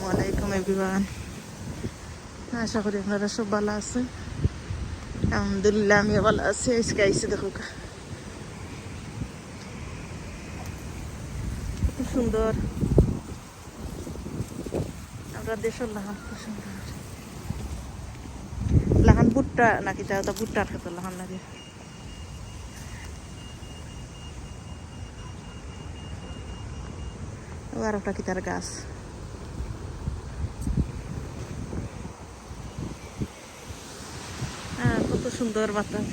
আসসালামু আলাইকুম, এভরিওয়ান। আশা করি আপনারা সব ভালো আছেন। আলহামদুলিল্লাহ, আমিও ভালো আছি। আজকে আইসি দেখো। খুব সুন্দর। আমরা দেশের লাহান লাহান ভুট্টা নাকি তা ভুট্টার খেতে লাহান লাগে আর ওটা কি তার গাছ? কত সুন্দর বাতাস।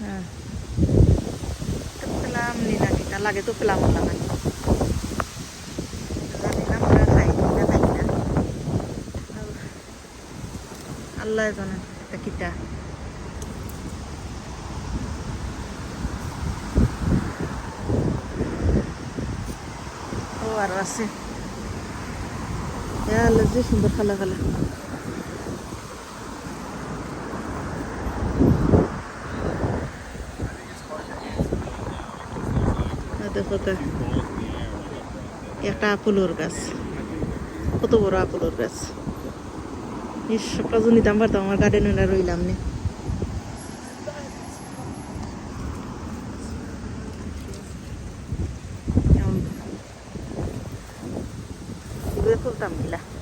হ্যাঁ। লাগে তো পেলাম আল্লাহ জানে এটা কিটা। ও আর আছে। যে সুন্দর খালা খালা একটা আপেলোর গাছ। কত বড় আপেলোর গাছ। ইস সবটা যদি নিতাম পারতাম আমার গার্ডেনে রইলাম নি। tulang bilah.